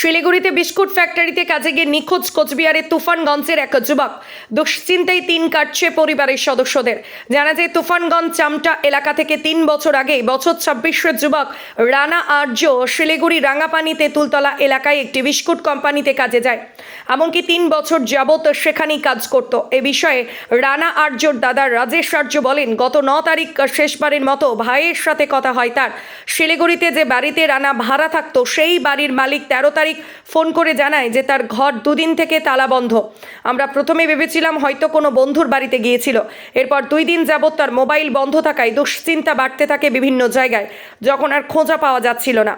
শিলিগুড়িতে বিস্কুট ফ্যাক্টরিতে কাজে গিয়ে নিখোঁজ কোচবিহারের তুফানগঞ্জের এক যুবক। দুশ্চিন্তায় তিন কাটছে পরিবারের সদস্যদের। জানা যায়, তুফানগঞ্জ চামটা এলাকা থেকে তিন বছর আগে বছর ছাব্বিশের যুবক রানা আর্য শিলিগুড়ি রাঙাপানি তেঁতুলতলা এলাকায় একটি বিস্কুট কোম্পানিতে কাজে যায়। এমনকি তিন বছর যাবত সেখানেই কাজ করত। এ বিষয়ে রানা আর্যর দাদা রাজেশ আর্য বলেন, গত ন তারিখ শেষবারের মতো ভাইয়ের সাথে কথা হয় তার। শিলিগুড়িতে যে বাড়িতে রানা ভাড়া থাকতো, সেই বাড়ির মালিক তেরো তারিখ ফোন করে জানায় যে তার ঘর দুদিন থেকে তালা বন্ধ। আমরা প্রথমে ভেবেছিলাম হয়তো কোনো বন্ধুর বাড়িতে গিয়েছিল। এরপর দুই দিন যাবৎ তার মোবাইল বন্ধ থাকায় দুশ্চিন্তা বাড়তে থাকে বিভিন্ন জায়গায়, যখন আর খোঁজা পাওয়া যাচ্ছিল না।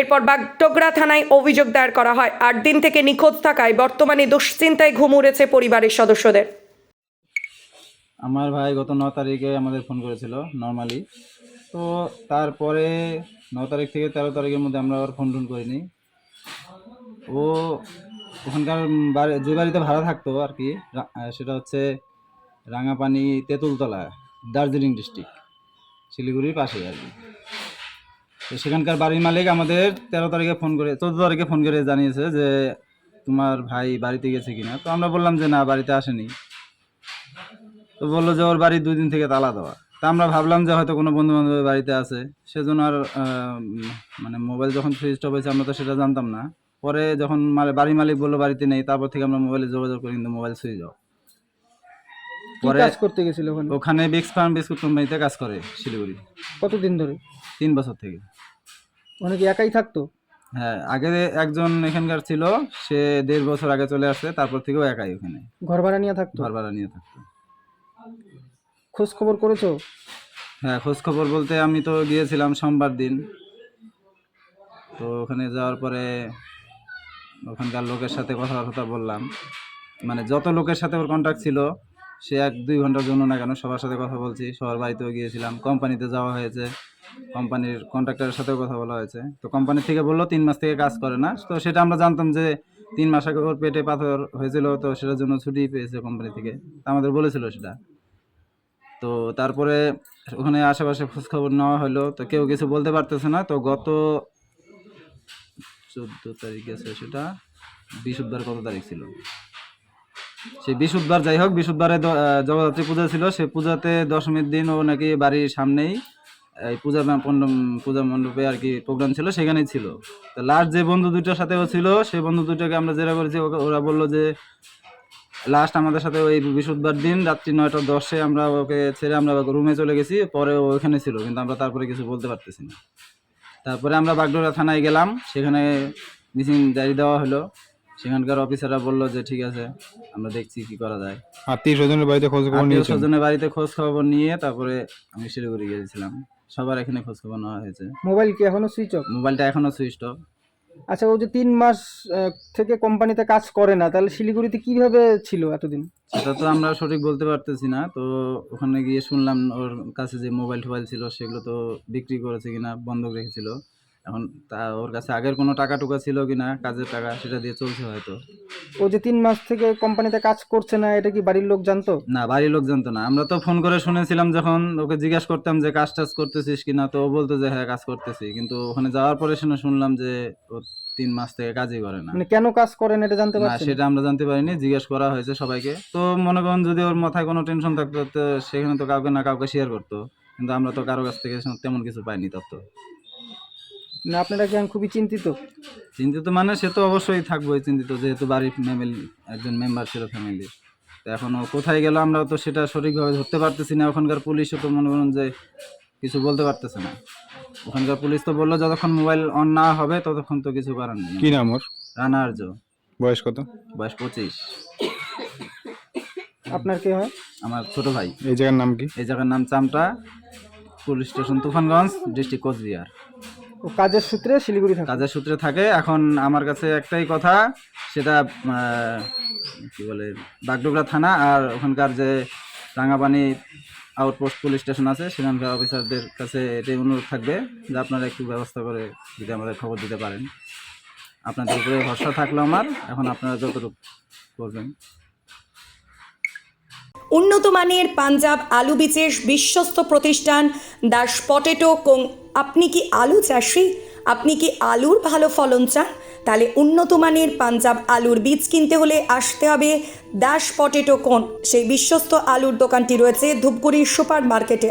এরপর বাগডোগরা থানায় অভিযোগ দায়ের করা হয়। আট দিন থেকে নিখোঁজ থাকায় বর্তমানে দুশ্চিন্তায় ঘুম উড়েছে পরিবারের সদস্যদের। আমার ভাই গত ন তারিখে আমাদের ফোন করেছিল, নর্মালি। তো তারপরে ন তারিখ থেকে তেরো তারিখের মধ্যে আমরা আর ফোন টোন করিনি। ও ওখানকার বাড়ি, যে বাড়িতে ভাড়া থাকতো আর কি সেটা হচ্ছে রাঙাপানি তেঁতুলতলা, দার্জিলিং ডিস্ট্রিক্ট, শিলিগুড়ির পাশে আর কি। তো সেখানকার বাড়ির মালিক আমাদের তেরো তারিখে ফোন করে, চোদ্দ তারিখে ফোন করে জানিয়েছে যে তোমার ভাই বাড়িতে গেছে কিনা। তো আমরা বললাম যে না, বাড়িতে আসেনি। তো বলল যে ওর বাড়ি দুই দিন থেকে তালা দেওয়া। তা আমরা ভাবলাম যে হয়তো কোনো বন্ধু বান্ধবের বাড়িতে আছে। সেজন্য আর মানে মোবাইল যখন সুইচ অফ হয়েছে, আমরা তো সেটা জানতাম না। পরে যখন মালে- বাড়ির মালিক বলল বাড়িতে নেই তারপর থেকে আমরা মোবাইলে যোগাযোগ করি কিন্তু মোবাইল সুইচ অফ। পরে কাজ করতে গেছিল ওখানে? ওখানে বিক্স ফার্ম বিস্কুট কোম্পানিতে কাজ করে শিলিগুড়ি। কতদিন ধরে? তিন বছর থেকে। ওখানে কি একাই থাকতো? হ্যাঁ আগে একজন এখানকার ছিল সে দেড় বছর আগে চলে আসছে তারপর থেকেও একাই ওখানে। ঘর ভাড়া নিয়ে থাকতো? ঘর ভাড়া নিয়ে থাকতো। খোঁজ খবর করেছ? হ্যাঁ খোঁজ খবর বলতে আমি তো গিয়েছিলাম সোমবার দিন। তো ওখানে যাওয়ার পরে ওখানকার লোকের সাথে কথাবার্তা বললাম। মানে যত লোকের সাথে ওর কন্ট্যাক্ট ছিল, সে এক দুই ঘণ্টার জন্য না কেন সবার সাথে কথা বলছি। সবার বাড়িতেও গিয়েছিলাম কোম্পানিতে যাওয়া হয়েছে কোম্পানির কন্ট্রাক্টরের সাথেও কথা বলা হয়েছে। তো কোম্পানি থেকে বলল তিন মাস থেকে কাজ করে না। তো সেটা আমরা জানতাম যে তিন মাস আগে ওর পেটে পাথর হয়েছিল, তো সেটার জন্য ছুটি পেয়েছে কোম্পানি থেকে। তা আমাদের বলেছিল সেটা। তো তারপরে ওখানে আশেপাশে খোঁজ খবর নেওয়া হলো। তো কেউ কিছু বলতে পারতেছে না। তো গত চোদ্দ তারিখ আছে সেটা, বৃহস্পতিবার কত তারিখ ছিল? সেই বৃহস্পতিবার যাই হোক, বৃহস্পতিবারে জগদ্ধাত্রী পূজা ছিল, সে পূজাতে দশমীর দিন ও নাকি বাড়ির সামনেই এই পূজা পূজা মণ্ডপে আর কি প্রোগ্রাম ছিল, সেখানেই ছিল। তো লাস্ট যে বন্ধু দুটোর সাথে ও ছিল, সেই বন্ধু দুটোকে আমরা জেরা করেছি ওরা বলল যে লাস্ট আমাদের সাথে ওই বৃহস্পতিবার দিন রাত্রি নয়টা দশে আমরা ওকে ছেড়ে আমরা রুমে চলে গেছি, পরে ওখানে ছিল, কিন্তু আমরা তারপরে কিছু বলতে পারতেছি না। তারপরে আমরা বাগডোরা থানায় গেলাম সেখানে মিসিং ডায়েরি দেওয়া হলো। সেখানকার অফিসাররা বলল যে ঠিক আছে আমরা দেখছি কি করা যায়। আত্মীয় স্বজনের বাড়িতে খোঁজ খবর নিয়ে স্বজনের বাড়িতে খোঁজ খবর নিয়ে তারপরে আমি শিলিগুড়ি গিয়েছিলাম। সবার এখানে খোঁজ খবর নেওয়া হয়েছে। মোবাইল কি এখনও সুইচ অফ মোবাইলটা এখনও সুইচ অফ আচ্ছা ও যে তিন মাস থেকে কোম্পানিতে কাজ করে না, তাহলে শিলিগুড়িতে কীভাবে ছিল এতদিন? সেটা তো আমরা সঠিক বলতে পারতেছি না। তো ওখানে গিয়ে শুনলাম ওর কাছে যে মোবাইল টোবাইল ছিল, সেগুলো তো বিক্রি করেছে কিনা বন্ধক রেখেছিল। এখন তা ওর কাছে আগের কোনো টাকা টুকা ছিল কিনা কাজের টাকা সেটা দিয়ে চলছে হয়তো। ও যে তিন মাস থেকে কোম্পানিতে কাজ করছে না এটা কি বাড়ির লোক জানতো? না বাড়ির লোক জানতো না। আমরা তো ফোন করে শুনেছিলাম যখন ওকে জিজ্ঞাসা করতাম যে কাজ টাজ করতেছিস কিনা তো ও বলতো যে হ্যাঁ কাজ করতেছি। কিন্তু ওখানে যাওয়ার পরে শুনে শুনলাম যে ও তিন মাস থেকে কাজই করে না। মানে কেন কাজ করে না এটা জানতে না পারছেন? সেটা আমরা জানতে পারিনি জিজ্ঞেস করা হয়েছে সবাইকে। তো মনে করুন যদি ওর মাথায় কোনো টেনশন থাকতো তো সেখানে তো কাউকে না কাউকে শেয়ার করতো। কিন্তু আমরা তো কারও কাছ থেকে তেমন কিছু পাইনি তথ্য না আপনারা কি খুবই চিন্তিত? চিন্তিত মানে সে তো অবশ্যই থাকবোই চিন্তিত যেহেতু বাড়ির ফ্যামিলি একজন মেম্বার ছিল ফ্যামিলির তো এখন কোথায় গেল আমরা তো সেটা সঠিকভাবে ধরতে পারতেছি না ওখানকার পুলিশও তো মনে করুন যে কিছু বলতে পারতেছে না। ওখানকার পুলিশ তো বলল যতক্ষণ মোবাইল অন না হবে ততক্ষণ তো কিছু করার নেই। কি নাম ওর? রানা আর্য। বয়স কত? বয়স পঁচিশ। আপনার কে হয়? আমার ছোট ভাই। এই জায়গার নাম কি? এই জায়গার নাম Chamta police station Tufanganj district Coochbehar. কাজের সূত্রে শিলিগুড়ি থাকে। কাজের সূত্রে থাকে। এখন আমার কাছে একটাই কথা সেটা কি বলে বাগডোগরা থানা আর ওখানকার যে রাঙাপানি আউটপোস্ট পুলিশ স্টেশন আছে সেখানকার অফিসারদের কাছে এটাই অনুরোধ থাকবে যে আপনারা একটু ব্যবস্থা করে যদি আমাদের খবর দিতে পারেন। আপনাদের উপরে ভরসা থাকল আমার এখন আপনারা যতটুকু করবেন। উন্নত মানের পাঞ্জাব আলু বীজের বিশ্বস্ত প্রতিষ্ঠান দাস পটেটো কোং আপনি কি আলু চাষি? আপনি কি আলুর ভালো ফলন চান? তাহলে উন্নত মানের পাঞ্জাব আলুর বীজ কিনতে হলে আসতে হবে দাস পটেটো কোন। সেই বিশ্বস্ত আলুর দোকানটি রয়েছে ধূপগুড়ি সুপার মার্কেটে